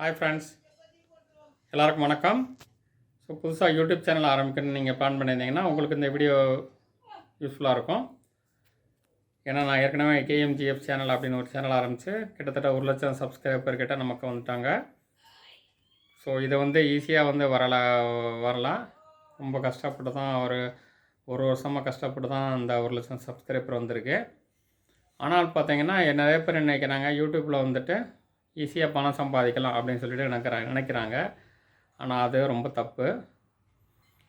Hi friends எல்லாருக்கும் வணக்கம். So புதுசாக யூடியூப் சேனல் ஆரம்பிக்கணும்னு நீங்கள் பிளான் பண்ணியிருந்தீங்கன்னா உங்களுக்கு இந்த வீடியோ யூஸ்ஃபுல்லாக இருக்கும். ஏன்னா நான் ஏற்கனவே கேஎம்ஜிஎஃப் சேனல் அப்படின்னு ஒரு சேனல் ஆரம்பித்து கிட்டத்தட்ட ஒரு லட்சம் சப்ஸ்கிரைபர் கிட்ட நமக்கு வந்துட்டாங்க. ஸோ இதை வந்து ஈஸியாக வந்து வரல வரலாம் ரொம்ப கஷ்டப்பட்டு தான் ஒரு ஒரு வருஷமாக கஷ்டப்பட்டு தான் அந்த ஒரு லட்சம் சப்ஸ்கிரைபர் வந்திருக்கு. ஆனால் பார்த்தீங்கன்னா நிறைய பேர் நினைக்கிறாங்க யூடியூப்பில் வந்துட்டு ஈஸியாக பணம் சம்பாதிக்கலாம் அப்படின்னு சொல்லிட்டு நினைக்கிறாங்க நினைக்கிறாங்க. ஆனால் அது ரொம்ப தப்பு.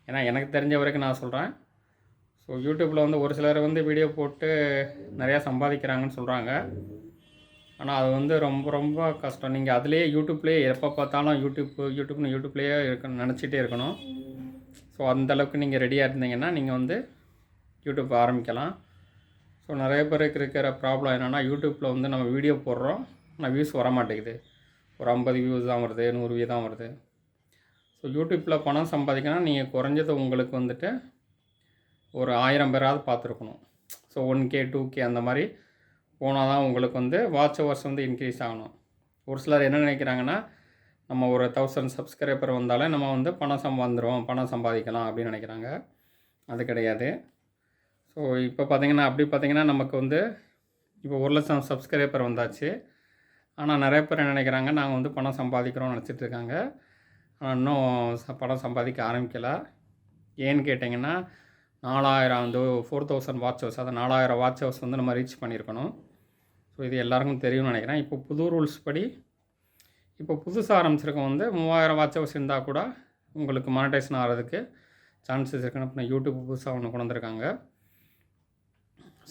ஏன்னா எனக்கு தெரிஞ்ச வரைக்கும் நான் சொல்கிறேன் ஸோ யூடியூப்பில் வந்து ஒரு சிலர் வந்து வீடியோ போட்டு நிறையா சம்பாதிக்கிறாங்கன்னு சொல்கிறாங்க ஆனால் அது வந்து ரொம்ப ரொம்ப கஷ்டம். நீங்கள் அதுலேயே யூடியூப்லேயே எப்போ பார்த்தாலும் யூடியூப் யூடியூப்னு யூடியூப்லேயே இருக்கணும் நினச்சிட்டே இருக்கணும். ஸோ அந்தளவுக்கு நீங்கள் ரெடியாக இருந்தீங்கன்னா நீங்கள் வந்து யூடியூப் ஆரம்பிக்கலாம். ஸோ நிறைய பேருக்கு இருக்கிற ப்ராப்ளம் என்னென்னா யூடியூப்பில் வந்து நம்ம வீடியோ போடுறோம். ஆனால் வியூஸ் வர மாட்டேங்குது ஒரு ஐம்பது வியூஸ் தான் வருது நூறு வியூ தான் வருது. ஸோ யூடியூப்பில் பணம் சம்பாதிக்கணும்னா நீங்கள் குறைஞ்சது உங்களுக்கு வந்துட்டு ஒரு ஆயிரம் பேராவது பார்த்துருக்கணும். So one K two K அந்த மாதிரி போனால் தான் உங்களுக்கு வந்து வாட்ச் ஹவர்ஸ் வந்து இன்க்ரீஸ் ஆகணும். ஒரு சிலர் என்ன நினைக்கிறாங்கன்னா நம்ம ஒரு தௌசண்ட் சப்ஸ்கிரைபர் வந்தாலே நம்ம வந்து பணம் சம்பாந்துடும் பணம் சம்பாதிக்கலாம் அப்படின்னு நினைக்கிறாங்க. அது கிடையாது. ஸோ இப்போ பார்த்தீங்கன்னா அப்படி பார்த்தீங்கன்னா நமக்கு வந்து இப்போ ஒரு லட்சம் சப்ஸ்கிரைபர் வந்தாச்சு. ஆனால் நிறைய பேர் என்ன நினைக்கிறாங்க நாங்கள் வந்து பணம் சம்பாதிக்கிறோம்னு நினச்சிட்டு இருக்காங்க. ஆனால் இன்னும் ச- பணம் சம்பாதிக்க ஆரம்பிக்கலை. ஏன்னு கேட்டிங்கன்னா நாலாயிரம் வந்து ஃபோர் தௌசண்ட் வாட்ச் ஹவர்ஸ் அதை நாலாயிரம் வாட்ச் ஹவர்ஸ் வந்து நம்ம ரீச் பண்ணியிருக்கணும். ஸோ இது எல்லாருக்கும் தெரியும்னு நினைக்கிறேன். இப்போ புது ரூல்ஸ் படி இப்போ புதுசாக ஆரம்பிச்சிருக்கோம் வந்து மூவாயிரம் வாட்ச் ஹவர்ஸ் இருந்தால் கூட உங்களுக்கு மானிட்டைசேஷன் ஆகிறதுக்கு சான்சஸ் இருக்குன்னு இப்போ யூடியூப் புதுசாக ஒன்று கொண்டு வந்திருக்காங்க.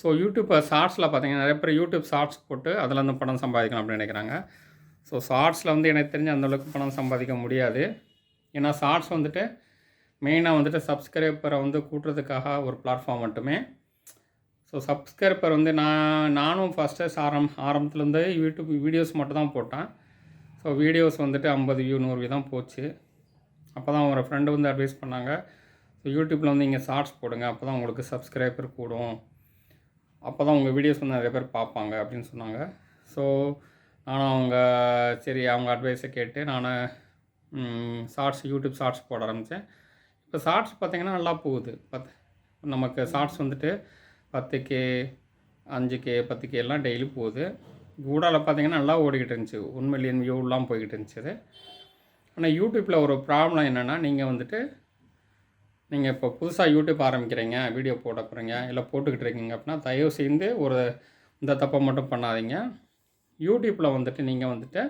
ஸோ யூடியூப் ஷார்ட்ஸில் பார்த்தீங்கன்னா நிறைய பேர் யூடியூப் ஷார்ட்ஸ் போட்டு அதில் வந்து பணம் சம்பாதிக்கணும் அப்படின்னு நினைக்கிறாங்க. ஸோ ஷார்ட்ஸில் வந்து எனக்கு தெரிஞ்சு அந்தளவுக்கு பணம் சம்பாதிக்க முடியாது. ஏன்னா ஷார்ட்ஸ் வந்துட்டு மெயினாக வந்துட்டு சப்ஸ்கிரைபரை வந்து கூட்டுறதுக்காக ஒரு பிளாட்ஃபார்ம் மட்டுமே. ஸோ சப்ஸ்கிரைபர் வந்து நான் நானும் ஃபஸ்ட்டு ஆரம் ஆரம்பத்துலேருந்து யூடியூப் வீடியோஸ் மட்டும் தான் போட்டேன். ஸோ வீடியோஸ் வந்துட்டு ஐம்பது வியூ நூறு வியூ தான் போச்சு. அப்போ தான் ஒரு ஃப்ரெண்டு வந்து அட்வைஸ் பண்ணாங்க. ஸோ யூடியூப்பில் வந்து இங்கே ஷார்ட்ஸ் போடுங்க. அப்போ தான் உங்களுக்கு சப்ஸ்கிரைபர் கூடும். அப்போ தான் உங்கள் வீடியோஸ் வந்து நிறைய பேர் பார்ப்பாங்க அப்படின்னு சொன்னாங்க. ஸோ நானும் அவங்க சரி அவங்க அட்வைஸை கேட்டு நான் ஷார்ட்ஸ் யூடியூப் ஷார்ட்ஸ் போட ஆரம்பித்தேன் இப்போ ஷார்ட்ஸ் பார்த்திங்கன்னா நல்லா போகுது. பத் நமக்கு ஷார்ட்ஸ் வந்துட்டு பத்து கே அஞ்சு கே பத்து கே எல்லாம் டெய்லி போகுது. கூடால பார்த்தீங்கன்னா நல்லா ஓடிக்கிட்டு இருந்துச்சு. ஒன் மில்லியன் வியூலாம் போய்கிட்டு இருந்துச்சு ஆனால் யூடியூப்பில் ஒரு ப்ராப்ளம் என்னென்னா நீங்கள் வந்துட்டு நீங்கள் இப்போ புதுசாக யூடியூப் ஆரம்பிக்கிறீங்க வீடியோ போட போகிறீங்க இல்லை போட்டுக்கிட்டு இருக்கீங்க அப்படின்னா தயவு செய்து ஒரு இந்த தப்பை மட்டும் பண்ணாதீங்க. யூடியூப்பில் வந்துட்டு நீங்கள் வந்துட்டு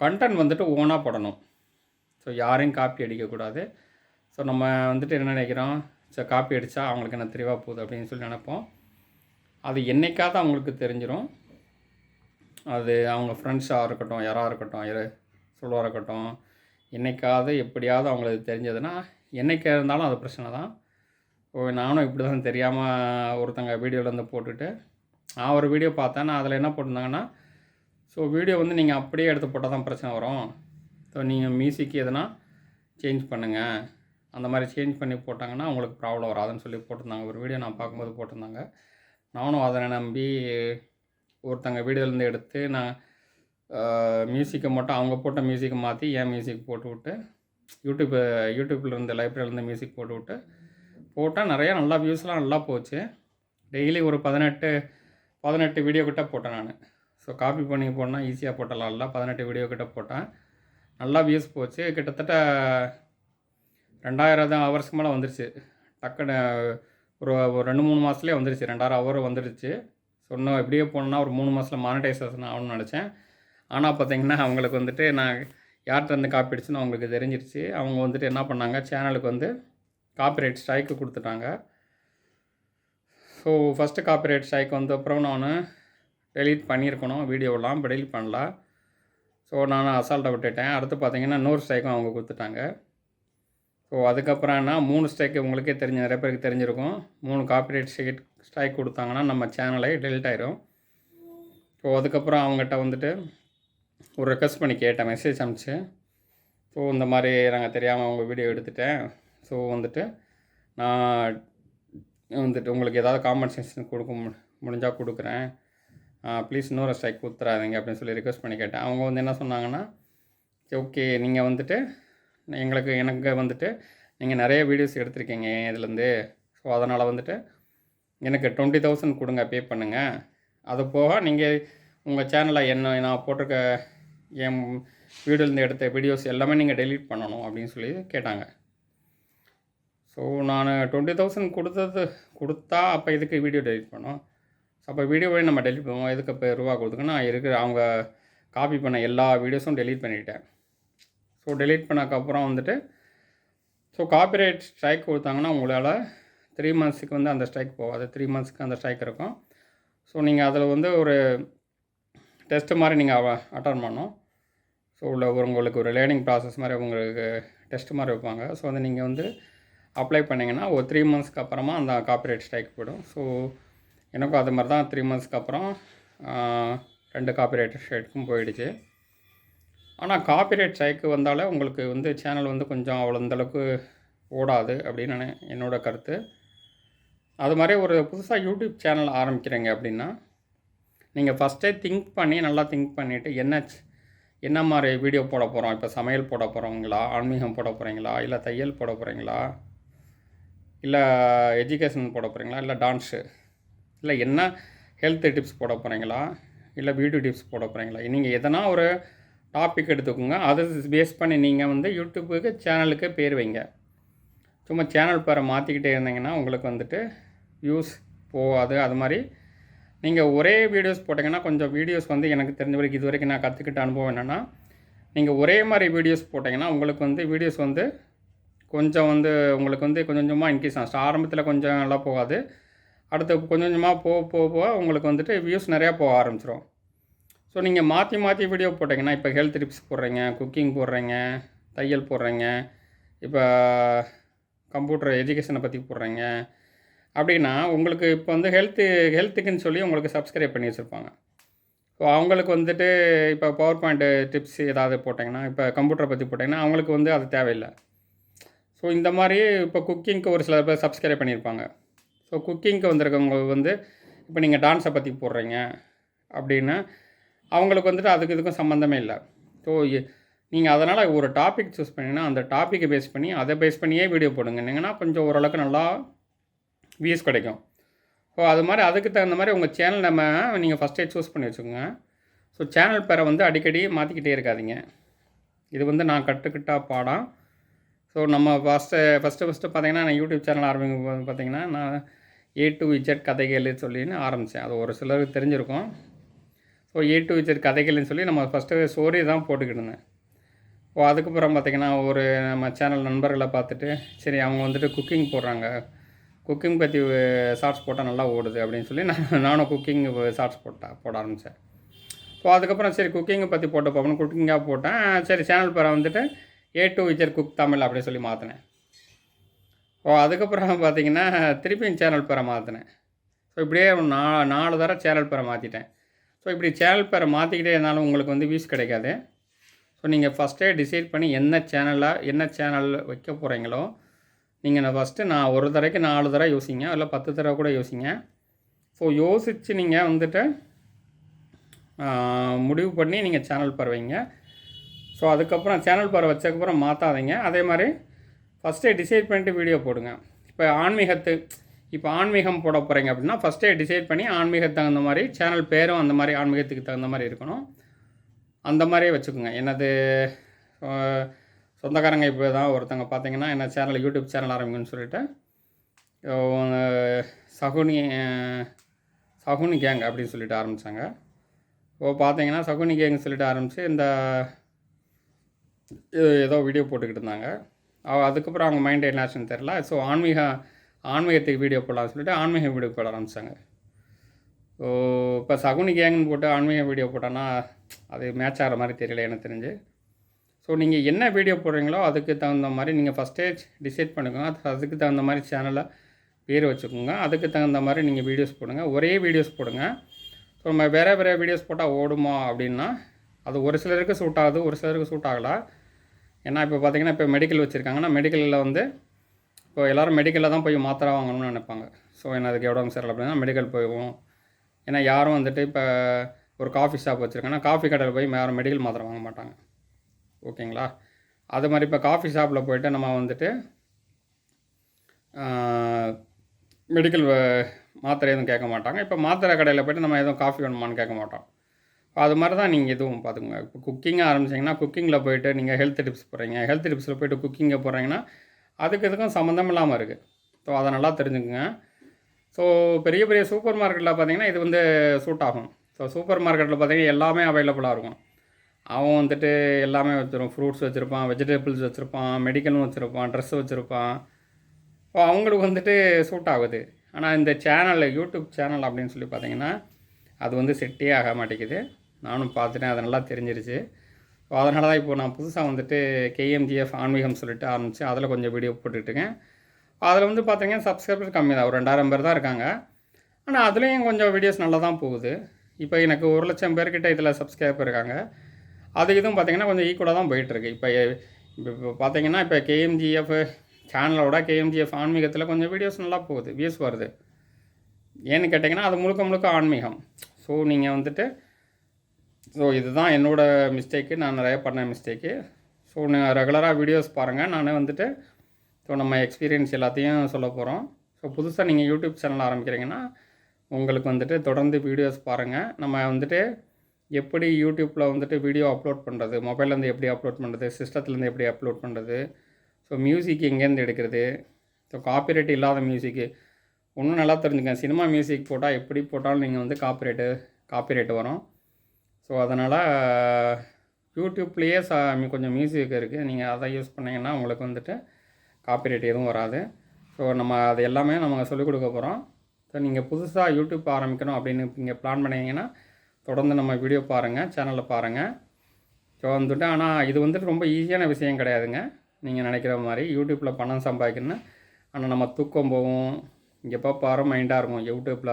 கண்டென்ட் வந்துட்டு ஓனாக போடணும். ஸோ யாரையும் காப்பி அடிக்கக்கூடாது ஸோ நம்ம வந்துட்டு என்ன நினைக்கிறோம்? ஸோ காப்பி அடித்தா அவங்களுக்கு என்ன தெளிவாக போகுது அப்படின்னு சொல்லி நினைப்போம். அது என்னைக்காவது அவங்களுக்கு தெரிஞ்சிடும் அது அவங்க ஃப்ரெண்ட்ஸாக இருக்கட்டும் யாராக இருக்கட்டும் யார் சொல்லுவாக இருக்கட்டும் என்னைக்காவது எப்படியாவது அவங்களுக்கு தெரிஞ்சதுன்னா என்னைக்கா இருந்தாலும் அது பிரச்சனை தான். ஓ நானும் இப்படி தான் தெரியாமல் ஒருத்தங்க வீடியோலேருந்து போட்டுட்டு நான் ஒரு வீடியோ பார்த்தேன் நான் அதில் என்ன போட்டிருந்தாங்கன்னா ஸோ வீடியோ வந்து நீங்கள் அப்படியே எடுத்து போட்டால் தான் பிரச்சனை வரும். ஸோ நீங்கள் மியூசிக் எதுனா சேஞ்ச் பண்ணுங்கள் அந்த மாதிரி சேஞ்ச் பண்ணி போட்டாங்கன்னா உங்களுக்கு ப்ராப்ளம் வராதுன்னு சொல்லி போட்டிருந்தாங்க. ஒரு வீடியோ நான் பார்க்கும்போது போட்டிருந்தாங்க. நானும் அதனை நம்பி ஒருத்தங்க வீடியோலேருந்து எடுத்து நான் மியூசிக்கை மட்டும் அவங்க போட்ட மியூசிக்கை மாற்றி என் மியூசிக் போட்டு விட்டு யூடியூப் யூடியூப்பில் இருந்த லைப்ரரியிலேருந்து மியூசிக் போட்டு விட்டு போட்டால் நிறையா நல்லா வியூஸ்லாம் நல்லா போச்சு. டெய்லி ஒரு பதினெட்டு பதினெட்டு வீடியோ கிட்ட போட்டேன் நான். ஸோ காப்பி பண்ணி போனால் ஈஸியாக போட்டலாம்ல பதினெட்டு வீடியோ கிட்ட போட்டேன். நல்லா வியூஸ் போச்சு. கிட்டத்தட்ட ரெண்டாயிரம் தான் ஹவர்ஸ்க்கு மேலே வந்துருச்சு. டக்குன்னு ஒரு ஒரு ரெண்டு மூணு மாதத்துலேயே வந்துருச்சு. ரெண்டாயிரம் ஹவர் வந்துருச்சு. ஸோ இன்னும் எப்படியே போனோன்னா ஒரு மூணு மாதத்தில் மானிட்டைசேஷன் ஆகணும்னு நினச்சேன். ஆனால் பார்த்தீங்கன்னா அவங்களுக்கு வந்துட்டு நான் யார்கிட்ட இருந்து காப்பி அடிச்சுன்னு அவங்களுக்கு தெரிஞ்சிருச்சு. அவங்க வந்துட்டு என்ன பண்ணாங்க? சேனலுக்கு வந்து காப்பிரைட் ஸ்ட்ரைக்கு கொடுத்துட்டாங்க. ஸோ ஃபஸ்ட்டு காப்பிரைட் ஸ்ட்ரைக் வந்த அப்புறம் நான் டெலீட் பண்ணியிருக்கணும். வீடியோலாம் இப்போ டெலீட் பண்ணல. ஸோ நான் அசால்ட்டை விட்டுட்டேன். அடுத்து பார்த்தீங்கன்னா இன்னொரு ஸ்ட்ரைக்கும் அவங்க கொடுத்துட்டாங்க. ஸோ அதுக்கப்புறம் என்ன? மூணு ஸ்ட்ரைக் உங்களுக்கே தெரிஞ்ச நிறைய பேருக்கு தெரிஞ்சிருக்கும். மூணு காப்பிரைட் ஸ்ட்ரைக் ஸ்ட்ரைக் கொடுத்தாங்கன்னா நம்ம சேனலை டெலிட் ஆயிரும். ஸோ அதுக்கப்புறம் அவங்ககிட்ட வந்துட்டு ஒரு ரெக்வஸ்ட் பண்ணி கேட்டேன் மெசேஜ் அனுப்பிச்சு. ஸோ இந்த மாதிரி நாங்கள் தெரியாமல் உங்கள் வீடியோ எடுத்துட்டேன். ஸோ வந்துட்டு நான் வந்துட்டு உங்களுக்கு ஏதாவது காம்பன்சேஷன் கொடுக்க மு முடிஞ்சால் கொடுக்குறேன். ப்ளீஸ் இன்னொரு ஸ்ட்ரைக் கொடுத்துறாதீங்க அப்படின்னு சொல்லி ரிக்வஸ்ட் பண்ணி கேட்டேன். அவங்க வந்து என்ன சொன்னாங்கன்னா ஓகே நீங்கள் வந்துட்டு எங்களுக்கு எனக்கு வந்துட்டு நீங்கள் நிறைய வீடியோஸ் எடுத்திருக்கீங்க இதுலேருந்து. ஸோ அதனால் வந்துட்டு எனக்கு டுவெண்ட்டி தௌசண்ட் கொடுங்க பே பண்ணுங்கள் அது போக நீங்கள் உங்கள் சேனலில் என்ன நான் போட்டிருக்க என் வீடியோலேருந்து எடுத்த வீடியோஸ் எல்லாமே நீங்கள் டெலீட் பண்ணணும் அப்படின்னு சொல்லி கேட்டாங்க. ஸோ நான் டுவெண்ட்டி தௌசண்ட் கொடுத்தது கொடுத்தா அப்போ இதுக்கு வீடியோ டெலிட் பண்ணோம்? அப்போ வீடியோவே நம்ம டெலிட் பண்ணுவோம் எதுக்கு இப்போ ரூபா கொடுத்துக்கு நான் இருக்கிற அவங்க காப்பி பண்ண எல்லா வீடியோஸும் டெலீட் பண்ணிட்டேன். ஸோ டெலீட் பண்ணக்கப்புறம் வந்துட்டு ஸோ காப்பிரைட் ஸ்ட்ரைக் கொடுத்தாங்கன்னா உங்களால் த்ரீ மந்த்ஸுக்கு வந்து அந்த ஸ்ட்ரைக் போகாது. த்ரீ மந்த்ஸ்க்கு அந்த ஸ்ட்ரைக் இருக்கும். ஸோ நீங்கள் அதில் வந்து ஒரு டெஸ்ட்டு மாதிரி நீங்கள் அட்டன் பண்ணணும். ஸோ உள்ள ஒரு உங்களுக்கு ஒரு லேர்னிங் ப்ராசஸ் மாதிரி உங்களுக்கு டெஸ்ட் மாதிரி வைப்பாங்க. ஸோ வந்து நீங்கள் வந்து அப்ளை பண்ணிங்கன்னா ஒரு த்ரீ மந்த்ஸ்க்கு அப்புறமா அந்த காப்பிரைட் ஸ்ட்ரைக் போயிடும். ஸோ எனக்கும் அது மாதிரி தான் த்ரீ மந்த்ஸ்க்கு அப்புறம் ரெண்டு காப்பிரைட் ஸ்ட்ரைக்கும் போயிடுச்சு. ஆனால் காப்பிரைட் ஸ்ட்ரைக்கு வந்தாலே உங்களுக்கு வந்து சேனல் வந்து கொஞ்சம் அவ்வளோ அந்தளவுக்கு ஓடாது அப்படின்னு என்னோடய கருத்து. அது மாதிரி ஒரு புதுசாக யூடியூப் சேனல் ஆரம்பிக்கிறீங்க அப்படின்னா நீங்கள் ஃபஸ்ட்டே திங்க் பண்ணி நல்லா திங்க் பண்ணிவிட்டு என்ன என்ன மாதிரி வீடியோ போட போகிறோம் இப்போ சமையல் போட போகிறோங்களா ஆன்மீகம் போட போகிறீங்களா இல்லை தையல் போட போகிறீங்களா இல்லை எஜுகேஷன் போட போகிறீங்களா இல்லை டான்ஸு இல்லை என்ன ஹெல்த் டிப்ஸ் போட போகிறீங்களா இல்லை பியூட்டி டிப்ஸ் போட போகிறீங்களா நீங்கள் எதனா ஒரு டாபிக் எடுத்துக்கோங்க. அதை பேஸ் பண்ணி நீங்கள் வந்து யூடியூப்புக்கு சேனலுக்கு பேர் வைங்க. சும்மா சேனல் பேரை மாற்றிக்கிட்டே இருந்தீங்கன்னா உங்களுக்கு வந்துட்டு வியூஸ் போகாது. அது மாதிரி நீங்கள் ஒரே வீடியோஸ் போட்டிங்கன்னா கொஞ்சம் வீடியோஸ் வந்து எனக்கு தெரிஞ்ச வரைக்கும் இது வரைக்கும் நான் கற்றுக்கிட்ட அனுபவம் என்னென்னா நீங்கள் ஒரே மாதிரி வீடியோஸ் போட்டிங்கன்னா உங்களுக்கு வந்து வீடியோஸ் வந்து கொஞ்சம் வந்து உங்களுக்கு வந்து கொஞ்சம் கொஞ்சமாக இன்க்ரீஸ் ஆகும். ஆரம்பத்தில் கொஞ்சம் நல்லா போகாது. அடுத்து கொஞ்சம் கொஞ்சமாக போக போக போக உங்களுக்கு வந்துட்டு வியூஸ் நிறையா போக ஆரம்பிச்சிடும் ஸோ நீங்கள் மாற்றி மாற்றி வீடியோ போட்டிங்கன்னா இப்போ ஹெல்த் டிப்ஸ் போடுறீங்க குக்கிங் போடுறீங்க தையல் போடுறீங்க இப்போ கம்ப்யூட்டர் எஜுகேஷனை பற்றி போடுறீங்க அப்படின்னா உங்களுக்கு இப்போ வந்து ஹெல்த்து ஹெல்த்துக்குன்னு சொல்லி உங்களுக்கு சப்ஸ்கிரைப் பண்ணி வச்சுருப்பாங்க. ஸோ அவங்களுக்கு வந்துட்டு இப்போ பவர் பாயிண்ட் டிப்ஸ் ஏதாவது போட்டிங்கன்னா இப்போ கம்ப்யூட்டரை பற்றி போட்டிங்கன்னா அவங்களுக்கு வந்து அது தேவையில்லை. ஸோ இந்த மாதிரி இப்போ குக்கிங்க்கு ஒரு சில பேர் சப்ஸ்கிரைப் பண்ணியிருப்பாங்க. ஸோ குக்கிங்க்கு வந்திருக்கவங்க வந்து இப்போ நீங்கள் டான்ஸை பற்றி போடுறீங்க அப்படின்னா அவங்களுக்கு வந்துட்டு அதுக்கு இதுக்கும் சம்மந்தமே இல்லை. ஸோ நீங்கள் அதனால் ஒரு டாபிக் சூஸ் பண்ணிங்கன்னா அந்த டாப்பிக்கை பேஸ் பண்ணி அதை பேஸ் பண்ணியே வீடியோ போடுங்கன்னீங்கன்னா கொஞ்சம் ஓரளவுக்கு நல்லா வியூஸ் கிடைக்கும். ஸோ அது மாதிரி அதுக்கு தகுந்த மாதிரி உங்கள் சேனல் நம்ம நீங்கள் ஃபஸ்ட்டே சூஸ் பண்ணி வச்சுக்கோங்க. ஸோ சேனல் பேரை வந்து அடிக்கடி மாற்றிக்கிட்டே இருக்காதீங்க. இது வந்து நான் கற்றுக்கிட்ட பாடம். ஸோ நம்ம ஃபஸ்ட்டு ஃபஸ்ட்டு ஃபஸ்ட்டு பார்த்தீங்கன்னா நான் யூடியூப் சேனல் ஆரம்பிக்கும் போது பார்த்தீங்கன்னா நான் ஏ டு இஜெட் கதைகள் சொல்லின்னு ஆரம்பித்தேன் அது ஒரு சிலருக்கு தெரிஞ்சிருக்கும். ஸோ ஏ டு இஜெட் கதைகள்னு சொல்லி நம்ம ஃபஸ்ட்டு ஸ்டோரி தான் போட்டுக்கிட்டு இருந்தேன். ஓ அதுக்கப்புறம் பார்த்தீங்கன்னா ஒரு நம்ம சேனல் நண்பர்களை பார்த்துட்டு சரி அவங்க வந்துட்டு குக்கிங் போடுறாங்க. குக்கிங் பற்றி ஷார்ட்ஸ் போட்டால் நல்லா ஓடுது அப்படின்னு சொல்லி நான் நானும் குக்கிங் ஷார்ட்ஸ் போட்டேன் போட ஆரம்பித்தேன் ஸோ அதுக்கப்புறம் சரி குக்கிங்கை பற்றி போட்டு பார்ப்போம் குக்கிங்காக போட்டேன். சரி சேனல் பேரை வந்துட்டு ஏ டு விஜர் குக் தமிழ் அப்படின்னு சொல்லி மாற்றினேன் ஓ அதுக்கப்புறம் பார்த்தீங்கன்னா திருப்பியும் சேனல் பேரை மாற்றினேன் ஸோ இப்படியே நா நாலு தடவை சேனல் பேரை மாற்றிட்டேன் ஸோ இப்படி சேனல் பேரை மாற்றிக்கிட்டே இருந்தாலும் உங்களுக்கு வந்து வியூஸ் கிடைக்காது. ஸோ நீங்கள் ஃபஸ்ட்டே டிசைட் பண்ணி என்ன சேனலாக என்ன சேனல் வைக்க போகிறீங்களோ நீங்கள் நான் ஃபஸ்ட்டு நான் ஒரு தடவைக்கு நாலு தடவை யோசிங்க இல்லை பத்து தடவை கூட யோசிங்க. ஸோ யோசித்து நீங்கள் வந்துட்டு முடிவு பண்ணி நீங்கள் சேனல் பரவைங்க ஸோ அதுக்கப்புறம் சேனல் பரவ வச்சதுக்கப்புறம் மாற்றாதீங்க அதே மாதிரி ஃபஸ்ட்டே டிசைட் பண்ணிட்டு வீடியோ போடுங்க. இப்போ ஆன்மீகத்து இப்போ ஆன்மீகம் போட போகிறீங்க அப்படின்னா ஃபஸ்ட்டே டிசைட் பண்ணி ஆன்மீகத்துக்கு தகுந்த மாதிரி சேனல் பேரும் அந்த மாதிரி ஆன்மீகத்துக்கு தகுந்த மாதிரி இருக்கணும். அந்த மாதிரியே வச்சுக்கோங்க. என்னது சொந்தக்காரங்க இப்போ தான் ஒருத்தவங்க பார்த்தீங்கன்னா என்ன சேனல் யூடியூப் சேனல் ஆரம்பிக்குன்னு சொல்லிட்டு சகுனி சகுனி கேங் அப்படின்னு சொல்லிட்டு ஆரம்பித்தாங்க இப்போ பார்த்தீங்கன்னா சகுனி கேங் சொல்லிட்டு ஆரம்பித்து இந்த இது ஏதோ வீடியோ போட்டுக்கிட்டு இருந்தாங்க. அதுக்கப்புறம் அவங்க மைண்ட் என்னாச்சுன்னு தெரில ஸோ ஆன்மீக ஆன்மீகத்துக்கு வீடியோ போடலாம்னு சொல்லிட்டு ஆன்மீக வீடியோ போட ஆரம்பித்தாங்க ஸோ இப்போ சகுனி கேங்னு போட்டு ஆன்மீக வீடியோ போட்டோன்னா அது மேட்ச் ஆகிற மாதிரி தெரியல எனக்கு தெரிஞ்சு. ஸோ நீங்கள் என்ன வீடியோ போடுறீங்களோ அதுக்கு தகுந்த மாதிரி நீங்கள் ஃபஸ்ட்டே டிசைட் பண்ணுங்கள் அது- அதுக்கு தகுந்த மாதிரி சேனலை பேர் வச்சுக்கோங்க. அதுக்கு தகுந்த மாதிரி நீங்கள் வீடியோஸ் போடுங்க. ஒரே வீடியோஸ் போடுங்க. ஸோ நம்ம வேறு வேறு வீடியோஸ் போட்டால் ஓடுமா அப்படின்னா அது ஒரு சிலருக்கு சூட் ஆகுது ஒரு சிலருக்கு சூட் ஆகலை. ஏன்னா இப்போ பார்த்தீங்கன்னா இப்போ மெடிக்கல் வச்சுருக்காங்கன்னா மெடிக்கலில் வந்து இப்போ எல்லோரும் மெடிக்கலில் தான் போய் மாத்திரை வாங்கணும்னு நினைப்பாங்க. ஸோ என்ன அதுக்கு எவ்வளோ சார் அப்படின்னா மெடிக்கல் போயிடுவோம். ஏன்னா யாரும் வந்துட்டு இப்போ ஒரு காஃபி ஷாப் வச்சுருக்காங்கன்னா காஃபி கடையில் போய் யாரும் மெடிக்கல் மாத்திரை வாங்க மாட்டாங்க. ஓகேங்களா? அது மாதிரி இப்போ காஃபி ஷாப்பில் போயிட்டு நம்ம வந்துட்டு மெடிக்கல் மாத்திரை எதுவும் கேட்க மாட்டாங்க. இப்போ மாத்திரை கடையில் போய்ட்டு நம்ம எதுவும் காஃபி வேணுமான்னு கேட்க மாட்டோம். இப்போ அது மாதிரி தான் நீங்கள் எதுவும் பார்த்துக்கோங்க. இப்போ குக்கிங்காக ஆரம்பிச்சிங்கன்னா குக்கிங்கில் போயிட்டு நீங்கள் ஹெல்த் டிப்ஸ் போகிறீங்க ஹெல்த் டிப்ஸில் போயிட்டு குக்கிங்கை போகிறீங்கன்னா அதுக்கு இதுக்கும் சம்மந்தம் இல்லாமல் இருக்குது ஸோ அதை நல்லா தெரிஞ்சுக்குங்க. ஸோ பெரிய பெரிய சூப்பர் மார்க்கெட்டில் பார்த்தீங்கன்னா இது வந்து சூட் ஆகும். ஸோ சூப்பர் மார்க்கெட்டில் பார்த்தீங்கன்னா எல்லாமே அவைலபிளாக இருக்கும். அவன் வந்துட்டு எல்லாமே வச்சுருவான் ஃப்ரூட்ஸ் வச்சுருப்பான் வெஜிடபிள்ஸ் வச்சுருப்பான் மெடிக்கலும் வச்சுருப்பான் ட்ரெஸ் வச்சுருப்பான். இப்போ அவங்களுக்கு வந்துட்டு சூட் ஆகுது. ஆனால் இந்த சேனல் யூடியூப் சேனல் அப்படின்னு சொல்லி பார்த்தீங்கன்னா அது வந்து செட்டே ஆக மாட்டேங்குது. நானும் பார்த்துட்டேன் அது நல்லா தெரிஞ்சிருச்சு. ஸோ அதனால தான் இப்போ நான் புதுசாக வந்துட்டு கேஎம்ஜிஎஃப் ஆன்மீகம் சொல்லிட்டு ஆரம்பித்து அதில் கொஞ்சம் வீடியோ போட்டுக்கிட்டுருக்கேன் அதில் வந்து பார்த்தீங்கன்னா சப்ஸ்கிரைபர் கம்மி தான். ஒரு ரெண்டாயிரம் பேர் தான் இருக்காங்க. ஆனால் அதுலேயும் கொஞ்சம் வீடியோஸ் நல்லா தான் போகுது. இப்போ எனக்கு ஒரு லட்சம் பேர்கிட்ட இதில் சப்ஸ்கிரைபர் இருக்காங்க. அது இதுவும் பார்த்தீங்கன்னா கொஞ்சம் ஈக்குவலாக தான் போயிட்டுருக்கு. இப்போ இப்போ பார்த்தீங்கன்னா இப்போ கேஎம்ஜிஎஃப் சேனலோட கேஎம்ஜிஎஃப் ஆன்மீகத்தில் கொஞ்சம் வீடியோஸ் நல்லா போகுது வியூஸ் வருது. ஏன்னு கேட்டிங்கன்னா அது முழுக்க முழுக்க ஆன்மீகம். ஸோ நீங்கள் வந்துட்டு ஸோ இதுதான் என்னோடய மிஸ்டேக்கு நான் நிறைய பண்ண மிஸ்டேக்கு ஸோ நீங்கள் ரெகுலராக வீடியோஸ் பாருங்கள் நான் வந்துட்டு ஸோ நம்ம எக்ஸ்பீரியன்ஸ் எல்லாத்தையும் சொல்ல போகிறோம் ஸோ புதுசாக நீங்கள் யூடியூப் சேனல் ஆரம்பிக்கிறீங்கன்னா உங்களுக்கு வந்துட்டு தொடர்ந்து வீடியோஸ் பாருங்கள் நம்ம வந்துட்டு எப்படி யூடியூப்பில் வந்துட்டு வீடியோ அப்லோட் பண்ணுறது மொபைல்லேருந்து எப்படி அப்லோட் பண்ணுறது சிஸ்டத்துலேருந்து எப்படி அப்லோட் பண்ணுறது ஸோ மியூசிக் எங்கேருந்து எடுக்கிறது? ஸோ காப்பிரைட் இல்லாத மியூசிக்கு ஒன்றும் நல்லா தெரிஞ்சுங்க சினிமா மியூசிக் போட்டால் எப்படி போட்டாலும் நீங்கள் வந்து காப்பிரைட்டு காப்பிரைட் வரும். ஸோ அதனால் யூடியூப்லேயே ச கொஞ்சம் மியூசிக் இருக்குது நீங்கள் அதை யூஸ் பண்ணிங்கன்னா உங்களுக்கு வந்துட்டு காப்பிரைட் எதுவும் வராது. ஸோ நம்ம அது எல்லாமே நம்ம சொல்லிக் கொடுக்க போகிறோம் ஸோ நீங்கள் புதுசாக யூடியூப் ஆரம்பிக்கணும் அப்படின்னு நீங்கள் பிளான் பண்ணிங்கன்னா தொடர்ந்து நம்ம வீடியோ பாருங்கள் சேனலில் பாருங்கள் ஸோ வந்துட்டு ஆனால் இது வந்துட்டு ரொம்ப ஈஸியான விஷயம் கிடையாதுங்க. நீங்கள் நினைக்கிற மாதிரி யூடியூப்பில் பணம் சம்பாதிக்கணும்னு ஆனால் நம்ம தூக்கம் போகும். எப்போ பாரு மைண்டாக இருக்கும். யூடியூப்பில்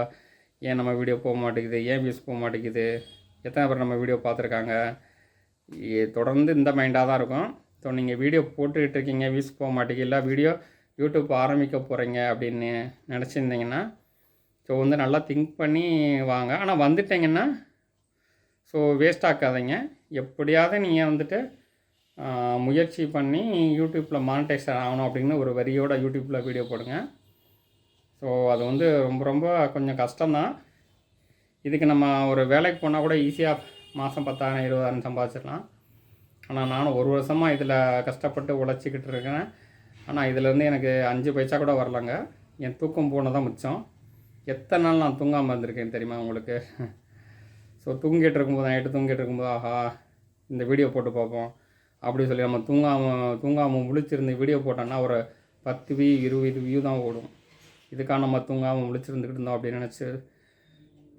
ஏன் நம்ம வீடியோ போக மாட்டேங்குது? ஏன் வியூஸ் போக மாட்டேங்குது? எத்தனை பேர் நம்ம வீடியோ பார்த்துருக்காங்க? தொடர்ந்து இந்த மைண்டாக தான் இருக்கும். ஸோ நீங்கள் வீடியோ போட்டுக்கிட்டு இருக்கீங்க வியூஸ் போக மாட்டேங்குது இல்லை வீடியோ யூடியூப் ஆரம்பிக்க போகிறீங்க அப்படின்னு நினச்சிருந்தீங்கன்னா ஸோ வந்து நல்லா திங்க் பண்ணி வாங்க. ஆனால் வந்துட்டிங்கன்னா ஸோ வேஸ்ட் ஆக்காதீங்க. எப்படியாவது நீங்கள் வந்துட்டு முயற்சி பண்ணி யூடியூப்பில் மானிட்டைசர் ஆகணும் அப்படின்னு ஒரு வரியோட யூடியூப்பில் வீடியோ போடுங்க. ஸோ அது வந்து ரொம்ப ரொம்ப கொஞ்சம் கஷ்டம்தான். இதுக்கு நம்ம ஒரு வேலைக்கு போனால் கூட ஈஸியாக மாதம் பத்தாயிரம் இருபதாயிரம் சம்பாதிச்சிடலாம். ஆனால் நானும் ஒரு வருஷமாக இதில் கஷ்டப்பட்டு உழைச்சிக்கிட்டு இருக்கேன். ஆனால் இதிலேருந்து எனக்கு அஞ்சு பைசா கூட வரலங்க. என் தூக்கம் போனதான் மிச்சம். எத்தனை நாள் நான் தூங்காமல் இருந்திருக்கேன் தெரியுமா உங்களுக்கு? ஸோ தூங்கிட்டு இருக்கும்போது நைட்டு தூங்கிட்டு இருக்கும்போது ஆஹா இந்த வீடியோ போட்டு பார்ப்போம். அப்படி சொல்லி நம்ம தூங்காமல் தூங்காமல் முழிச்சிருந்து வீடியோ போட்டோன்னா ஒரு பத்து வியூ இருபது வியூ தான் ஓடும். இதுக்காக நம்ம தூங்காமல் முழிச்சிருந்துக்கிட்டு இருந்தோம் அப்படின்னு நினச்சி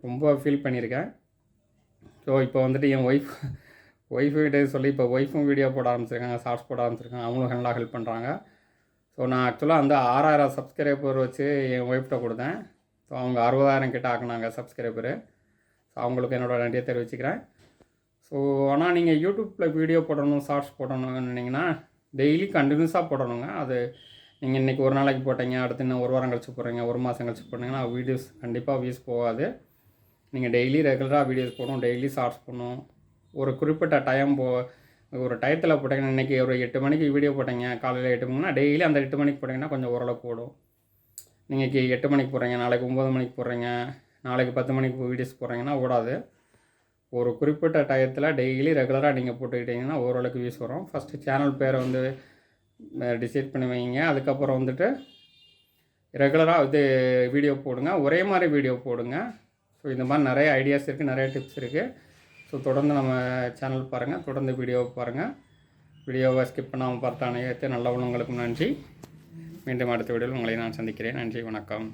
ரொம்ப ஃபீல் பண்ணியிருக்கேன். ஸோ இப்போ வந்துட்டு என் ஒய்ஃப் ஒய்ஃபுகிட்ட சொல்லி இப்போ ஒய்ஃபும் வீடியோ போட ஆரம்பிச்சிருக்காங்க ஷார்ட்ஸ் போட ஆரம்பிச்சிருக்காங்க. அவங்களும் நல்லா ஹெல்ப் பண்ணுறாங்க ஸோ நான் ஆக்சுவலாக அந்த ஆறாயிரம் சப்ஸ்கிரைபர் வச்சு என் ஒய்ஃப்கிட்ட கொடுத்தேன். ஸோ அவங்க அறுபதாயிரம் கிட்ட ஆக்குனாங்க சப்ஸ்கிரைபரு அவங்களுக்கு என்னோடய நன்றியை தெரிவிச்சுக்கிறேன். ஸோ ஆனால் நீங்கள் யூடியூப்பில் வீடியோ போடணும் ஷார்ட்ஸ் போடணும்னு டெய்லி கண்டினியூஸாக போடணுங்க. அது நீங்கள் இன்றைக்கி ஒரு நாளைக்கு போட்டீங்க அடுத்து இன்னும் ஒரு வாரம் கழிச்சு போடுறீங்க ஒரு மாதம் கழிச்சு போட்டிங்கன்னா வீடியோஸ் கண்டிப்பாக வியூஸ் போகாது. நீங்கள் டெய்லி ரெகுலராக வீடியோஸ் போடணும் டெய்லி ஷார்ட்ஸ் போடணும். ஒரு குறிப்பிட்ட டைம் போ ஒரு டயத்தில் போட்டிங்கன்னா இன்றைக்கி ஒரு எட்டு மணிக்கு வீடியோ போட்டீங்க காலையில் எட்டு மணினா டெய்லி அந்த எட்டு மணிக்கு போட்டிங்கன்னா கொஞ்சம் ஓரளவுக்கு போடும் நீங்கள் எட்டு மணிக்கு போடுறீங்க நாளைக்கு ஒம்பது மணிக்கு போடுறீங்க நாளைக்கு பத்து மணிக்கு வீடியோஸ் போடுறீங்கன்னா ஓடாது. ஒரு குறிப்பிட்ட டயத்தில் டெய்லி ரெகுலராக நீங்கள் போட்டுக்கிட்டிங்கன்னா ஓரளவுக்கு வியூஸ் வரும். ஃபஸ்ட்டு சேனல் பேரை வந்து டிசைட் பண்ணி வைங்க. அதுக்கப்புறம் வந்துட்டு ரெகுலராக இது வீடியோ போடுங்க. ஒரே மாதிரி வீடியோ போடுங்க. ஸோ இந்த மாதிரி நிறைய ஐடியாஸ் இருக்குது நிறைய டிப்ஸ் இருக்குது ஸோ தொடர்ந்து நம்ம சேனல் பாருங்கள் தொடர்ந்து வீடியோவை பாருங்கள் வீடியோவை ஸ்கிப் பண்ணாமல் பார்த்த அனைத்து நல்ல உள்ளவங்களுக்கும் நன்றி. மீண்டும் அடுத்த வீடியோவில் உங்களை நான் சந்திக்கிறேன். நன்றி வணக்கம்.